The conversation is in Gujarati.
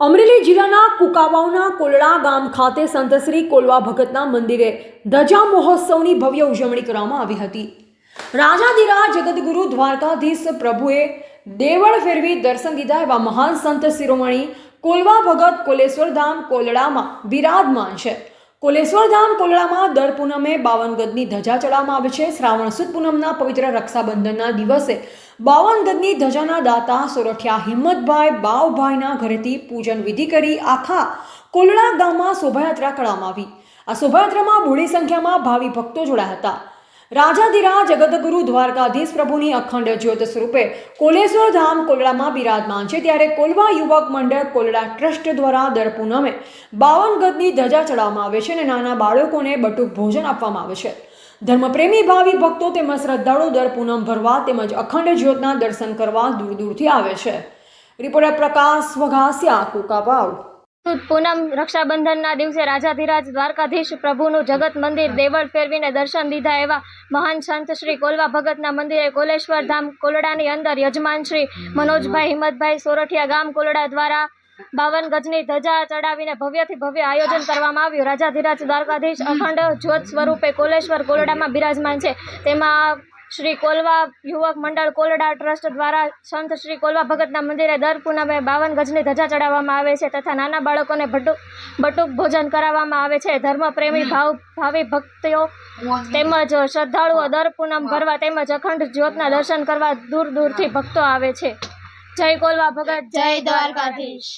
અમરેલી જિલ્લાના કુકાવાવના કોલડા ગામ ખાતે સંત શ્રી કોલવા ભગતના મંદિરે ધજા મહોત્સવની ભવ્ય ઉજવણી કરવામાં આવી હતી. રાજાધીરાજ જગદગુરુ દ્વારકાધીશ પ્રભુએ દેવળ ફેરવી દર્શન દીધા એવા મહાન સંત શિરોમણી કોલવા ભગત કોલેશ્વર ધામ કોલડામાં બિરાજમાન છે. કોલેશ્વર ધામ કોલડામાં દર પૂનમે બાવન ગજની ધજા ચડાવવામાં આવે છે. શ્રાવણ સુદ પૂનમના પવિત્ર રક્ષાબંધનના દિવસે બાવન ગજની ધજાના દાતા સોરઠિયા હિંમતભાઈ બાવભાઈના ઘરેથી પૂજન વિધિ કરી આખા કોલડા ગામમાં શોભાયાત્રા કરવામાં આવી. આ શોભાયાત્રામાં બહોળી સંખ્યામાં ભાવિ ભક્તો જોડાયા હતા. રાજાધીરા જગતગુરુ દ્વારકાધીશ પ્રભુની અખંડ જ્યોત સ્વરૂપે કોલેશ્વર ધામ કોલડામાં બિરાજમાન છે. ત્યારે કોલવા યુવક મંડળ કોલડા ટ્રસ્ટ દ્વારા દર પૂનમે બાવન ગતની ધજા ચડાવવામાં આવે છે અને નાના બાળકોને બટુક ભોજન આપવામાં આવે છે. ધર્મપ્રેમી ભાવિ ભક્તો તેમજ શ્રદ્ધાળુ દર પૂનમ ભરવા તેમજ અખંડ જ્યોતના દર્શન કરવા દૂર દૂરથી આવે છે. રિપોર્ટર પ્રકાશ વઘાસિયા કુકાવાવ પૂનમ રક્ષાબંધનના દિવસે રાજાધિરાજ દ્વારકાધીશ પ્રભુનું જગત મંદિર દેવળ ફેરવીને દર્શન દીધા એવા મહાન સંત શ્રી કોલવા ભગતના મંદિરે કોલેશ્વર ધામ કોલડાની અંદર યજમાન શ્રી મનોજભાઈ હિંમતભાઈ સોરઠિયા ગામ કોલડા દ્વારા બાવન ગજની ધજા ચડાવીને ભવ્યથી ભવ્ય આયોજન કરવામાં આવ્યું. રાજાધિરાજ દ્વારકાધીશ અખંડ જ્યોત સ્વરૂપે કોલેશ્વર કોલડામાં બિરાજમાન છે. તેમાં શ્રી કોલવા યુવક મંડળ કોલડા ટ્રસ્ટ દ્વારા સંત શ્રી કોલવા ભગતના મંદિરે દર પૂનમે બાવન ગજની ધજા ચડાવવામાં આવે છે તથા નાના બાળકોને બટુક બટુક ભોજન કરાવવામાં આવે છે. ધર્મપ્રેમી ભાવ ભાવિ ભક્તિઓ તેમજ શ્રદ્ધાળુઓ દર પૂનમ ભરવા તેમજ અખંડ જ્યોતના દર્શન કરવા દૂર દૂરથી ભક્તો આવે છે. જય કોલવા ભગત, જય દ્વારકાધીશ.